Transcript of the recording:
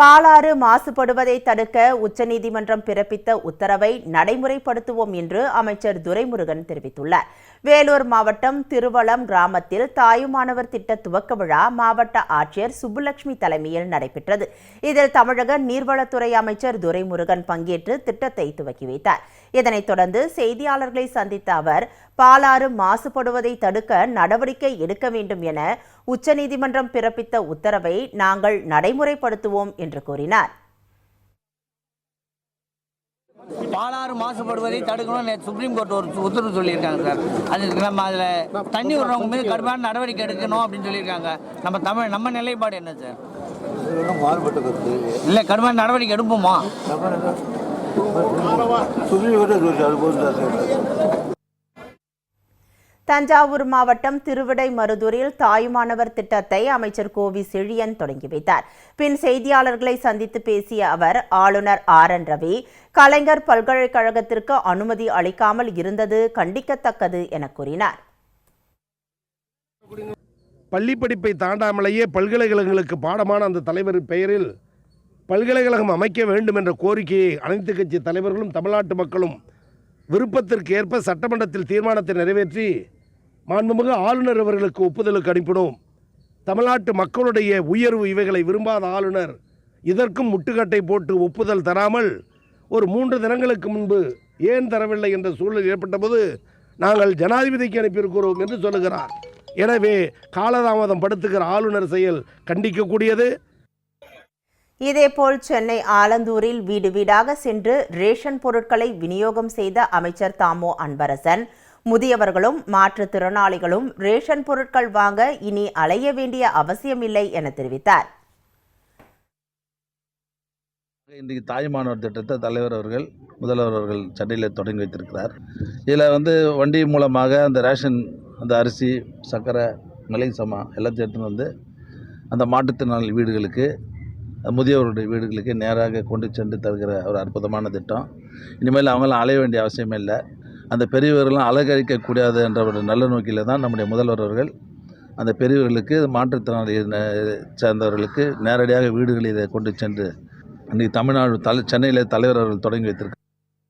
பாலாறு மாசுபடுவதை தடுக்க உச்சநீதிமன்றம் பிறப்பித்த உத்தரவை நடைமுறைப்படுத்துவோம் என்று அமைச்சர் துரைமுருகன் தெரிவித்துள்ளார். வேலூர் மாவட்டம் திருவளம் கிராமத்தில் தாயுமானவர் திட்ட துவக்க விழா மாவட்ட ஆட்சியர் சுப்புலட்சுமி தலைமையில் நடைபெற்றது. இதில் தமிழக நீர்வளத்துறை அமைச்சர் துரைமுருகன் பங்கேற்று திட்டத்தை துவக்கி வைத்தார். இதனைத் தொடர்ந்து செய்தியாளர்களை சந்தித்த அவர் பாலாறு மாசுபடுவதை தடுக்க நடவடிக்கை எடுக்க வேண்டும் என உச்சநீதிமன்றம் பிறப்பித்த உத்தரவை நாங்கள் நடைமுறைப்படுத்துவோம் என்று கூறினார். பாலாறு மாசுபடுவதை தடுக்கணும் நேற்று சுப்ரீம் கோர்ட் ஒரு உத்தரவு சொல்லியிருக்காங்க சார். அதுக்கு நம்ம அதில் தண்ணி விடுறவங்க மீது கடுமையான நடவடிக்கை எடுக்கணும் அப்படின்னு சொல்லியிருக்காங்க. நம்ம தமிழ் நம்ம நிலைப்பாடு என்ன சார்? இல்லை கடுமையான நடவடிக்கை எடுப்போமா? சுப்ரீம் கோர்ட்டே தஞ்சாவூர் மாவட்டம் திருவிடைமருதூரில் தாய்மானவர் திட்டத்தை அமைச்சர் கோவி செழியன் தொடங்கி வைத்தார். பின் செய்தியாளர்களை சந்தித்து பேசிய அவர் ஆளுநர் ஆர். என். ரவி கலைஞர் பல்கலைக்கழகத்திற்கு அனுமதி அளிக்காமல் இருந்தது கண்டிக்கத்தக்கது என கூறினார். பள்ளி படிப்பை தாண்டாமலேயே பல்கலைக்கழகங்களுக்கு பாடமான அந்த தலைவர் பெயரில் பல்கலைக்கழகம் அமைக்க வேண்டும் என்ற கோரிக்கையை அனைத்து கட்சி தலைவர்களும் தமிழ்நாட்டு மக்களும் விருப்பத்திற்கு ஏற்ப சட்டமன்றத்தில் தீர்மானத்தை நிறைவேற்றி மாண்புமிகு ஆளுநர் அவர்களுக்கு ஒப்புதலுக்கு அனுப்பினோம். தமிழ்நாட்டு மக்களுடைய உயர்வு இவைகளை விரும்பாத ஆளுநர் இதற்கும் முட்டுக்கட்டை போட்டு ஒப்புதல் தராமல் ஒரு மூன்று தினங்களுக்கு முன்பு ஏன் தரவில்லை என்ற சூழல் ஏற்பட்டபோது நாங்கள் ஜனாதிபதிக்கு அனுப்பியிருக்கிறோம் என்று சொல்லுகிறார். எனவே காலதாமதம் படுத்துகிற ஆளுநர் செயல் கண்டிக்கக்கூடியது. இதேபோல் சென்னை ஆலந்தூரில் வீடு வீடாக சென்று ரேஷன் பொருட்களை விநியோகம் செய்த அமைச்சர் தாமோ அன்பரசன் முதியவர்களும் மாற்றுத்திறனாளிகளும் ரேஷன் பொருட்கள் வாங்க இனி அலைய வேண்டிய அவசியமில்லை என தெரிவித்தார். இன்றைக்கு தாய்மானவர் திட்டத்தை தலைவர் அவர்கள் முதல்வர் அவர்கள் சென்னையில் தொடங்கி வைத்திருக்கிறார். இதில் வந்து வண்டி மூலமாக அந்த ரேஷன் அந்த அரிசி சர்க்கரை மிளகு சமா எல்லாத்தையும் எடுத்துன்னு வந்து அந்த மாற்றுத்திறனாளி வீடுகளுக்கு முதியவருடைய வீடுகளுக்கு நேராக கொண்டு சென்று தருகிற ஒரு அற்புதமான திட்டம். இனிமேல் அவங்களாம் அலைய வேண்டிய அவசியமே இல்லை. அந்த பெரியவர்கள்லாம் அலங்கரிக்கக்கூடாது என்ற ஒரு நல்ல நோக்கில் தான் நம்முடைய முதல்வர் அவர்கள் அந்த பெரியவர்களுக்கு மாற்றுத்திறனாளி சேர்ந்தவர்களுக்கு நேரடியாக வீடுகளில் இதை கொண்டு சென்று இன்றைக்கி தமிழ்நாடு தலை சென்னையில் தலைவர் அவர்கள் தொடங்கி வைத்திருக்கிறார்